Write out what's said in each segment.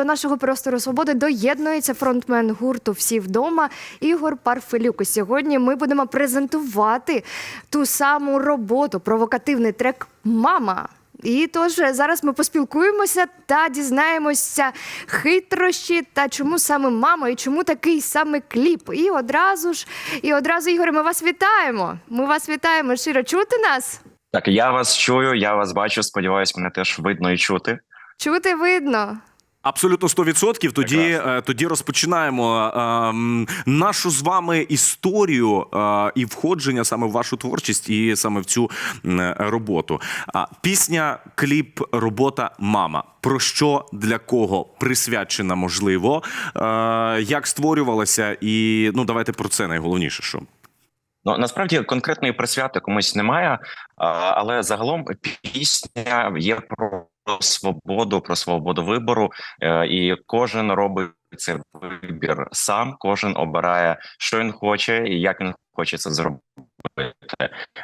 до нашого простору свободи доєднується фронтмен гурту Всі вдома Ігор Парфелюк. І Сьогодні ми будемо презентувати ту саму роботу, провокативний трек Мама. І тож зараз ми поспілкуємося та дізнаємося хитрощі та чому саме мама і чому такий саме кліп. І одразу ж, і одразу, Ігоре, ми вас вітаємо. Ми вас вітаємо. Щиро чути нас? Так, я вас чую, я вас бачу. Сподіваюсь, мене теж видно і чути. Чути видно. Абсолютно 100%. Тоді, е, тоді розпочинаємо е, нашу з вами історію е, і входження саме в вашу творчість і саме в цю роботу. Пісня, кліп, робота Мама. Про що для кого присвячена, можливо, е, як створювалася, і ну давайте про це найголовніше. Що Ну насправді конкретної присвяти комусь немає, але загалом пісня є про свободу, про свободу вибору, е, і кожен робить цей вибір сам. Кожен обирає, що він хоче і як він хоче це зробити.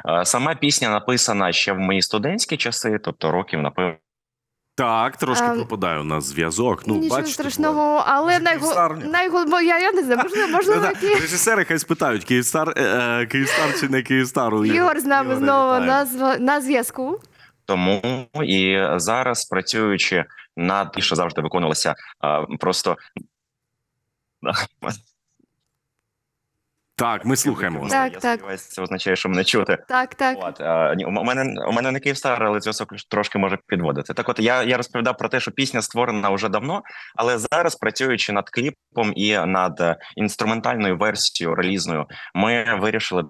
Е, Сама пісня написана ще в мої студентські часи, тобто років напевно. Так, трошки Ем, пропадаю на зв'язок. Ну Нічого бачите, страшного, але найго... Київстар? я, я не знаю, можливо, можливо, Да, які... Режисери хай спитають, Київстар, е, е, Київстар чи не Київстар. у Ігор з нами Ігоря знову вітаємо. на, зв- на зв'язку. Тому і зараз працюючи над і що завжди виконувалося а, просто. Так, ми слухаємо вас. Так, Я так. сподіваюся, це означає, що мене чути. Так, так. От а, ні, у мене у мене не Київстар, але зв'язок трошки може підводити. Так, от я, я розповідав про те, що пісня створена вже давно, але зараз працюючи над кліпом і над е, інструментальною версією релізною, ми вирішили.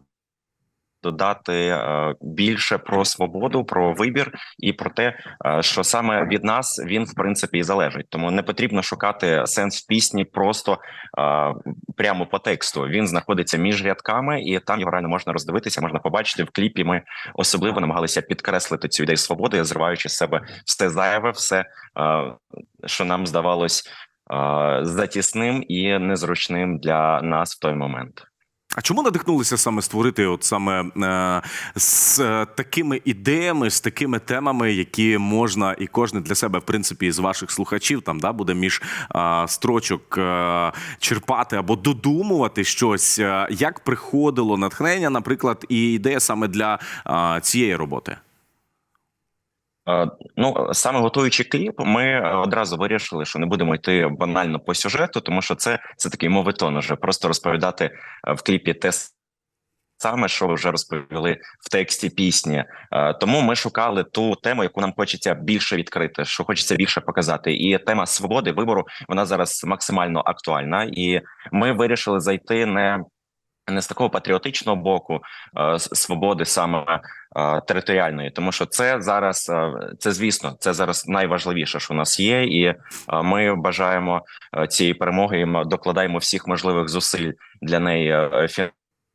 Додати е, більше про свободу, про вибір і про те, е, що саме від нас він в принципі і залежить. Тому не потрібно шукати сенс в пісні просто е, прямо по тексту. Він знаходиться між рядками, і там його реально можна роздивитися, можна побачити в кліпі. Ми особливо намагалися підкреслити цю ідею свободи, зриваючи з себе все зайве, все, що нам здавалось затісним і незручним для нас в той момент. А чому надихнулися саме створити, от саме е, з е, такими ідеями, з такими темами, які можна і кожен для себе, в принципі, з ваших слухачів там да буде між е, строчок е, черпати або додумувати щось? Е, Як приходило натхнення, наприклад, і ідея саме для е, цієї роботи? Е, Ну, саме готуючи кліп, ми одразу вирішили, що не будемо йти банально по сюжету, тому що це, це такий мовитон уже просто розповідати е, в кліпі те саме, що ви вже розповіли в тексті пісні. Е, Тому ми шукали ту тему, яку нам хочеться більше відкрити, що хочеться більше показати. І тема свободи вибору вона зараз максимально актуальна, і ми вирішили зайти не. Не з такого патріотичного боку е, свободи саме е, територіальної, тому що це зараз е, це звісно, це зараз найважливіше, що у нас є, і ми бажаємо цієї перемоги. і ми докладаємо всіх можливих зусиль для неї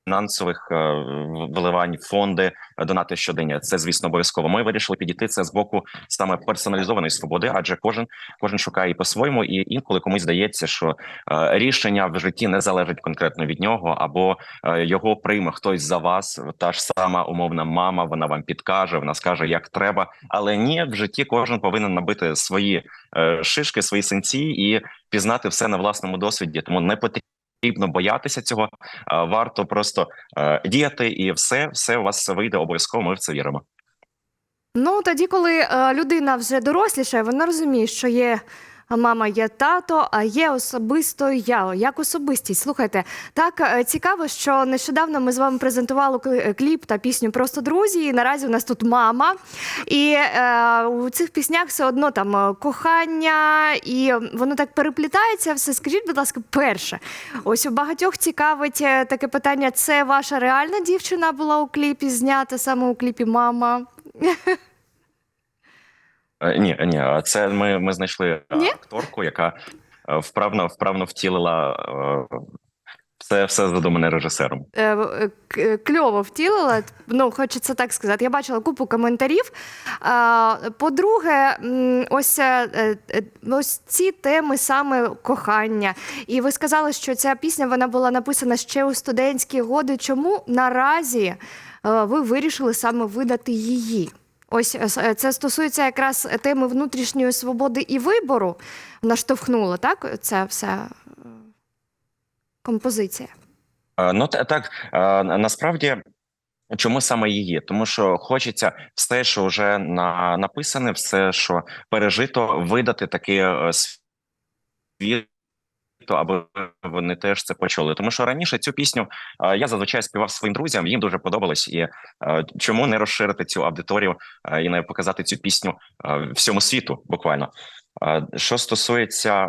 фінансових е, вливань, фонди, е, донати щодення. Це звісно обов'язково. Ми вирішили підійти це з боку саме персоналізованої свободи, адже кожен кожен шукає по-своєму, і інколи комусь здається, що е, рішення в житті не залежить конкретно від нього, або його прийме хтось за вас. Та ж сама умовна мама, вона вам підкаже, вона скаже, як треба. Але ні, в житті кожен повинен набити свої шишки, свої синці і пізнати все на власному досвіді. Тому не потрібно боятися цього. Варто просто е, діяти, і все, все у вас вийде обов'язково. Ми в це віримо. Ну, тоді, коли е, людина вже доросліша, вона розуміє, що є мама, є тато, а є особисто я, як особистість. Слухайте, так е, цікаво, що нещодавно ми з вами презентували кли- кліп та пісню Просто друзі. І наразі у нас тут мама. І е, у цих піснях все одно там е, кохання, і воно так переплітається. Все скажіть, будь ласка, перше. Ось у багатьох цікавить е, таке питання: це ваша реальна дівчина була у кліпі, знята саме у кліпі Мама. Е, Ні, ні, це ми, ми знайшли е, Ні? акторку, яка е, вправно вправно втілила е, все, задумане режисером. кльово втілила. Ну, хочеться так сказати. Я бачила купу коментарів. По-друге, ось, ось ці теми саме кохання. І ви сказали, що ця пісня вона була написана ще у студентські годи. Чому наразі ви вирішили саме видати її? Ось е, це стосується якраз теми внутрішньої свободи і вибору. Наштовхнуло, так? Це все е, композиція. Е, Ну так е, насправді. Чому саме її? Тому що хочеться все, що вже на написане, все, що пережито, видати таке е, світу, аби вони теж це почули. Тому що раніше цю пісню е, я зазвичай співав своїм друзям, їм дуже подобалось. І е, чому не розширити цю аудиторію е, і не показати цю пісню всьому світу, буквально. Що стосується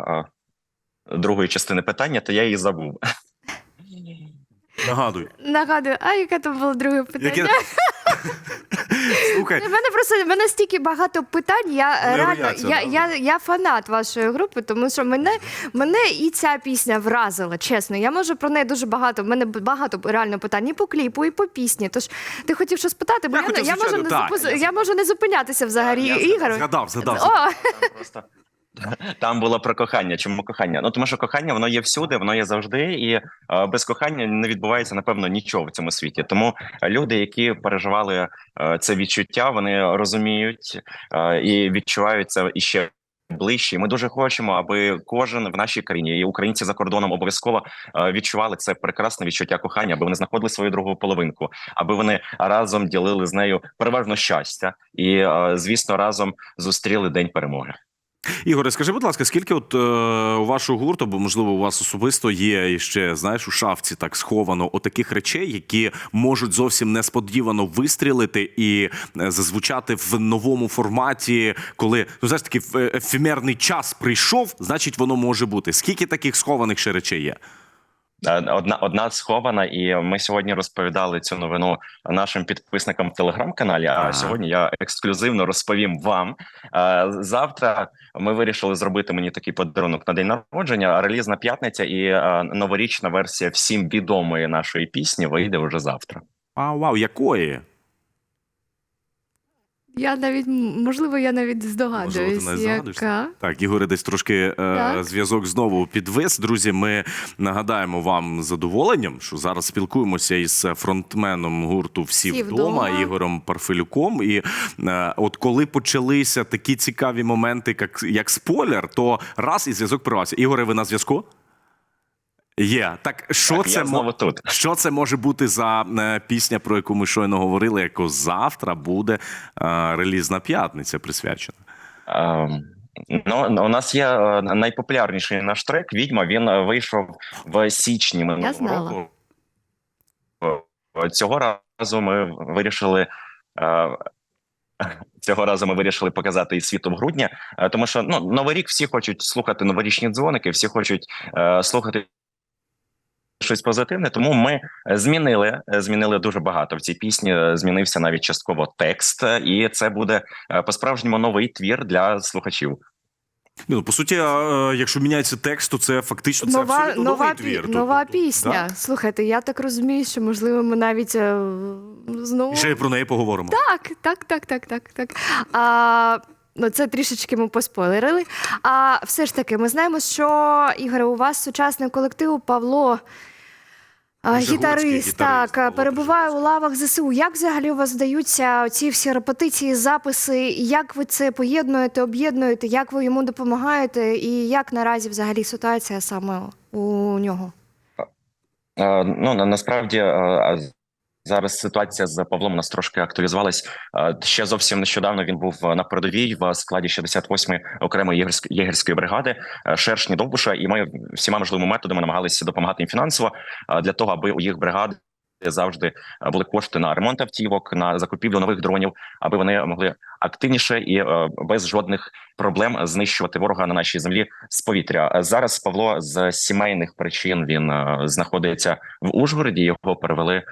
другої частини питання, то я її забув. Нагадуй. Нагадую, а яке то було друге питання? Яке... Слухай, У мене просто в мене стільки багато питань. Я реально рояться, я, да. я, я фанат вашої групи, тому що мене, мене і ця пісня вразила. Чесно, я можу про неї дуже багато. В мене багато реально питань і по кліпу, і по пісні. Тож ти хотів щось питати, бо Я я, хотів, я, можу звичайно, не так, зупу- я я, можу не зупинятися взагалі. Я Ігор. згадав, згадав. О, Там просто там було про кохання. Чому кохання? Ну тому що кохання воно є всюди, воно є завжди, і е, без кохання не відбувається напевно нічого в цьому світі. Тому люди, які переживали е, це відчуття, вони розуміють е, і відчувають це іще. Ближче, ми дуже хочемо, аби кожен в нашій країні і українці за кордоном обов'язково відчували це прекрасне відчуття кохання, аби вони знаходили свою другу половинку, аби вони разом ділили з нею переважно щастя, і звісно, разом зустріли день перемоги. Ігоре, скажи, будь ласка, скільки от е, у вашого гурту, бо можливо у вас особисто є ще, знаєш, у шафці так сховано отаких речей, які можуть зовсім несподівано вистрілити і е, зазвучати в новому форматі, коли ну знаєш, такий е, ефемерний час прийшов, значить воно може бути. Скільки таких схованих ще речей є? Е, Одна одна схована, і ми сьогодні розповідали цю новину нашим підписникам в телеграм-каналі. А а сьогодні я ексклюзивно розповім вам. Е, Завтра ми вирішили зробити мені такий подарунок на день народження. Релізна п'ятниця і е, новорічна версія всім відомої нашої пісні вийде вже завтра. А вау, якої? Я навіть можливо, я навіть Можливо, здогадуюсь, ти не яка. Так, Ігоре, десь трошки е, зв'язок знову підвис. Друзі, ми нагадаємо вам з задоволенням, що зараз спілкуємося із фронтменом гурту Всі, «Всі вдома, вдома». Ігорем Парфилюком. І е, от коли почалися такі цікаві моменти, як, як спойлер, то раз і зв'язок привався. Ігоре, ви на зв'язку? Є. Так, що Так, це я мо- знову тут. що це може бути за е, пісня, про яку ми щойно говорили, яку завтра буде е, релізна п'ятниця присвячена? Ем, Ну, у нас є е, найпопулярніший наш трек Відьма. Він е, вийшов в січні минулого року. Цього разу ми вирішили. е, Цього разу ми вирішили показати і світу в грудні, е, тому що ну новий рік всі хочуть слухати новорічні дзвоники, всі хочуть е, слухати щось позитивне. Тому ми змінили е, змінили дуже багато в цій пісні. е, Змінився навіть частково текст, е, і це буде е, по-справжньому новий твір для слухачів. Ні, Ну, по суті, а, е, якщо міняється текст, то це фактично це Нова, абсолютно нова, новий пі- твір. нова Тобто, пісня. Слухайте, я так розумію, що можливо ми навіть е, знову? І ще про неї поговоримо. Так, так, так, так, так, так. А, ну, це трішечки ми поспойлерили. А все ж таки, ми знаємо, що Ігоре, у вас сучасний колектив Павло. Гітарист, так, перебуває у лавах ЗСУ. Як взагалі у вас здаються ці всі репетиції, записи? Як ви це поєднуєте, об'єднуєте? Як ви йому допомагаєте? І як наразі взагалі ситуація саме у нього? Ну на- насправді зараз ситуація з Павлом у нас трошки актуалізувалась. Е, Ще зовсім нещодавно він був на передовій в складі 68-ї окремої єгерськ- єгерської бригади е, Шершні Довбуша, і ми всіма можливими методами намагалися допомагати їм фінансово е, для того, аби у їх бригади завжди були кошти на ремонт автівок, на закупівлю нових дронів, аби вони могли активніше і без жодних проблем знищувати ворога на нашій землі з повітря. Зараз Павло з сімейних причин він знаходиться в Ужгороді. Його перевели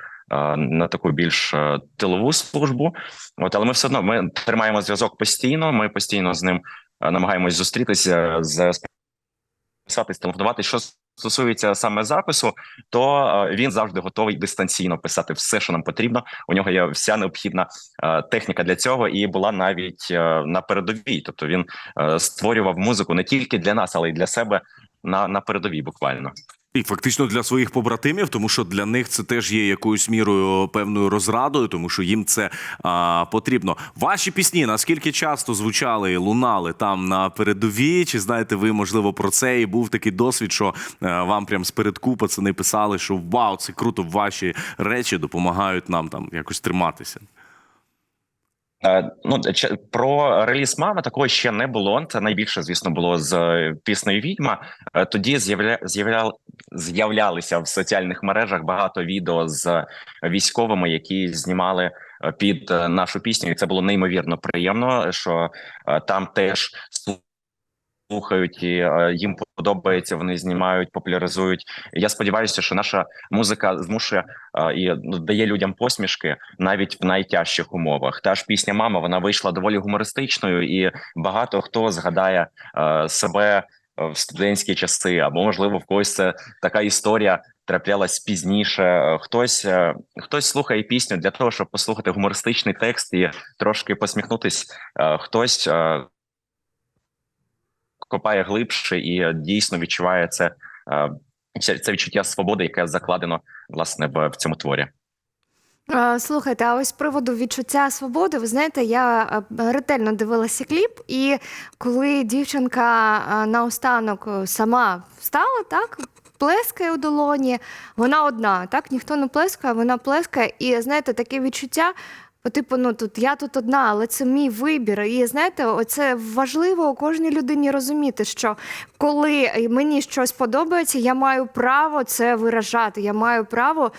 на таку більш е, тилову службу. От але ми все одно ми тримаємо зв'язок постійно. Ми постійно з ним е, намагаємось зустрітися з писати, телефонувати. Що стосується саме запису, то е, він завжди готовий дистанційно писати все, що нам потрібно. У нього є вся необхідна е, техніка для цього, і була навіть е, на передовій. Тобто він е, створював музику не тільки для нас, але й для себе на, на передовій, буквально. І фактично для своїх побратимів, тому що для них це теж є якоюсь мірою певною розрадою, тому що їм це а, потрібно. Ваші пісні наскільки часто звучали і лунали там на передовій? Чи знаєте ви можливо про це? І був такий досвід, що е, вам прям з передку пацани писали, що вау, це круто, ваші речі допомагають нам там якось триматися. Е, Ну, чи- про реліз мами такого ще не було. Це найбільше, звісно, було з е, піснею Відьма. Е, Тоді з'явля... з'являл... з'являлися в соціальних мережах багато відео з військовими, які знімали е, під е, нашу пісню. І це було неймовірно приємно, що е, там теж слухають і е, їм подобається. Вони знімають, популяризують. Я сподіваюся, що наша музика змушує е, і ну, дає людям посмішки навіть в найтяжчих умовах. Та ж пісня Мама вона вийшла доволі гумористичною, і багато хто згадає е, себе в студентські часи, або можливо в когось це така історія. Траплялась пізніше. Хтось хтось слухає пісню для того, щоб послухати гумористичний текст і трошки посміхнутись. Хтось копає глибше і е, дійсно відчуває це, е, це, це відчуття свободи, яке закладено власне в, цьому творі. Слухайте, а ось з приводу відчуття свободи, ви знаєте, я е, ретельно дивилася кліп, і коли дівчинка наостанок сама встала, так. Плескає у долоні, вона одна, так ніхто не плескає, вона плескає. І знаєте, таке відчуття, по типу, ну тут я тут одна, але це мій вибір. І знаєте, оце важливо кожній людині розуміти, що коли мені щось подобається, я маю право це виражати. Я маю право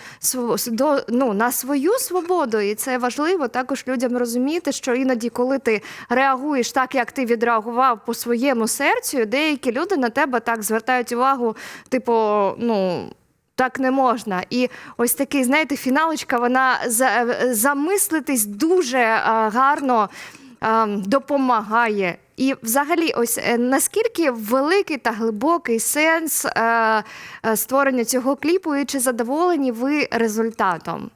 до, ну, на свою свободу. І це важливо також людям розуміти, що іноді, коли ти реагуєш так, як ти відреагував по своєму серцю, деякі люди на тебе так звертають увагу, типу, ну. Так не можна. І ось такий, знаєте, фіналочка, вона за, замислитись дуже а, гарно а, допомагає. І взагалі, ось е, наскільки великий та глибокий сенс е, е, створення цього кліпу, і чи задоволені ви результатом?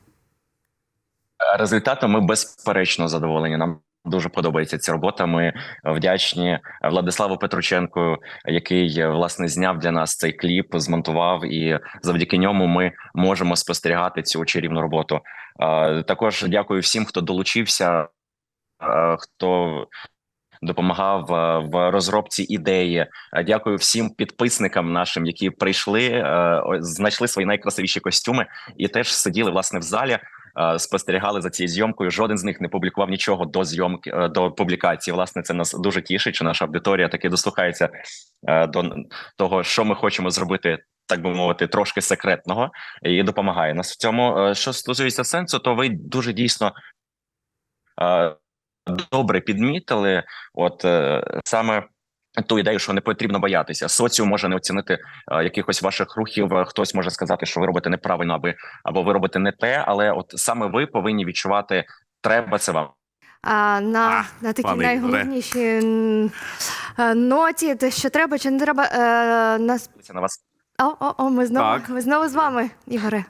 Результатом ми безперечно задоволені. Нам дуже подобається ця робота. Ми вдячні Владиславу Петрученку, який е, власне зняв для нас цей кліп, змонтував, і завдяки ньому ми можемо спостерігати цю чарівну роботу. Е, Також дякую всім, хто долучився, е, хто. Допомагав е, в розробці ідеї. Е, Дякую всім підписникам нашим, які прийшли, е, знайшли свої найкрасивіші костюми і теж сиділи власне в залі. Е, Спостерігали за цією зйомкою. Жоден з них не публікував нічого до зйомки е, до публікації. Власне, це нас дуже тішить, що наша аудиторія таки дослухається е, до того, що ми хочемо зробити, так би мовити, трошки секретного, і допомагає нас в цьому. Що стосується сенсу, то ви дуже дійсно добре підмітили. От саме. Ту ідею, що не потрібно боятися, соціум може не оцінити е, якихось ваших рухів. Хтось може сказати, що ви робите неправильно, аби або ви робите не те, але от саме ви повинні відчувати, треба це вам. А, на, А, на такій найголовнішій е, ноті, те, що треба чи не треба. Е, нас... Це на вас О, о, о, ми знову, Так. ми знову з вами, Ігоре.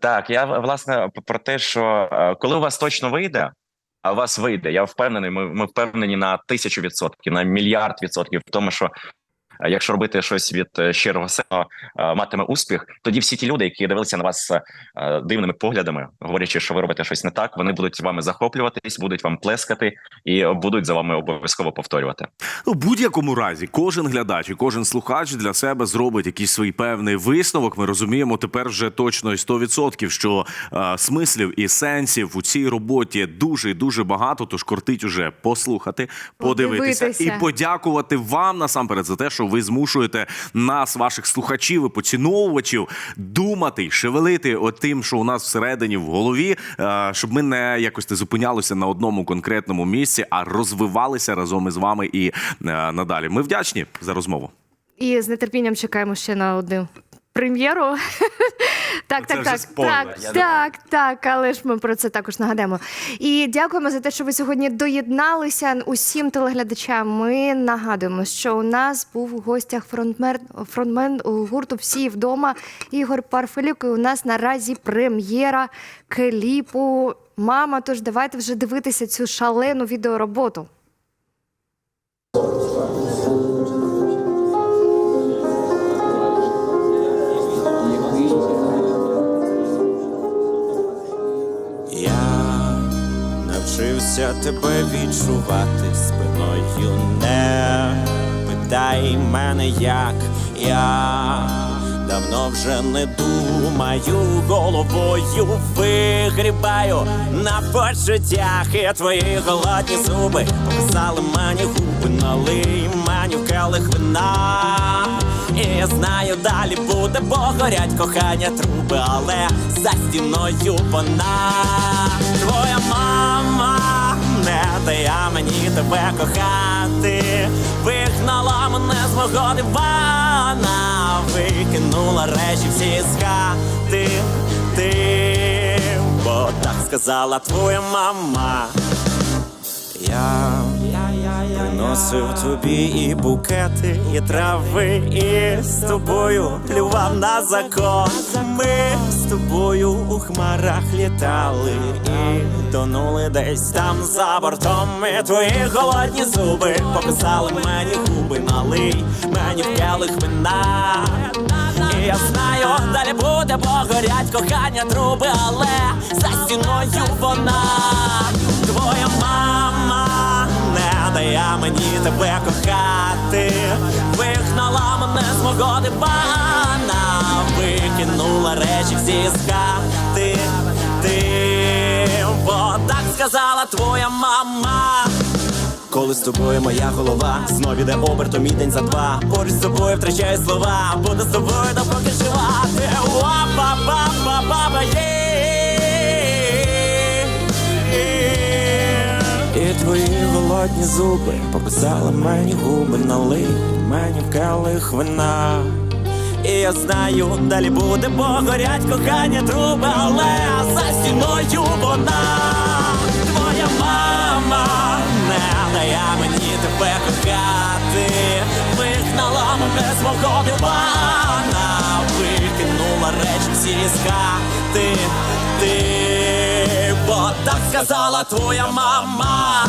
Так, я власне про те, що е, коли у вас точно вийде, а вас вийде, я впевнений. Ми, ми впевнені на тисячу відсотків, на мільярд відсотків в тому, що якщо робити щось від е, щирого серця, е, матиме успіх, тоді всі ті люди, які дивилися на вас е, дивними поглядами, говорячи, що ви робите щось не так, вони будуть вами захоплюватись, будуть вам плескати і будуть за вами обов'язково повторювати. У будь-якому разі, кожен глядач і кожен слухач для себе зробить якийсь свій певний висновок. Ми розуміємо тепер вже точно і 100%, що е, смислів і сенсів у цій роботі дуже і дуже багато. Тож кортить уже послухати, подивитися, Подивитися. і подякувати вам насамперед за те, що ви змушуєте нас, ваших слухачів і поціновувачів, думати, шевелити от тим, що у нас всередині в голові, е, щоб ми не якось не зупинялися на одному конкретному місці, а розвивалися разом із вами і е, надалі. Ми вдячні за розмову. І з нетерпінням чекаємо ще на одну прем'єру. так, так, так, так, так, так, але ж ми про це також нагадаємо. І дякуємо за те, що ви сьогодні доєдналися усім телеглядачам. Ми нагадуємо, що у нас був у гостях фронтмен, фронтмен гурту Всі вдома Ігор Парфелюк. І у нас наразі прем'єра кліпу Мама. Тож давайте вже дивитися цю шалену відеороботу. Навчився тебе відчувати спиною. Не питай мене, як я давно вже не думаю, головою вигрібаю на почуттях і твої голодні зуби Пописали мені губи, налий мені в келих вина. І я знаю, далі буде, бо горять кохання труби, але за стіною вона твоя мама не я мені тебе кохати, вигнала мене з мого дивана, викинула речі всі з хати, ти, бо так сказала твоя мама. Я приносив тобі і букети, і трави, і з тобою плював на закон. Ми з тобою у хмарах літали і тонули десь там за бортом. І твої голодні зуби показали мені губи, налий мені в келих вина. Я знаю, далі буде, бо горять кохання труби, але за стіною вона твоя мама дає мені тебе кохати, вигнала мене з мого дивана, викинула речі всі з хати, ти, бо так сказала твоя мама. Коли з тобою моя голова знов іде обертом і день за два. Поруч з тобою втрачаю слова, буду з тобою допоки жива. Ти па па па па твої голодні зуби показали мені губи, налий мені в келих вина. І я знаю, далі буде, бо горять кохання труби, але за стіною вона. Твоя мама не дає мені тебе кохати, вигнала мене з мого дивана, викинула речі всі з хати, ти, сказала твоя мама.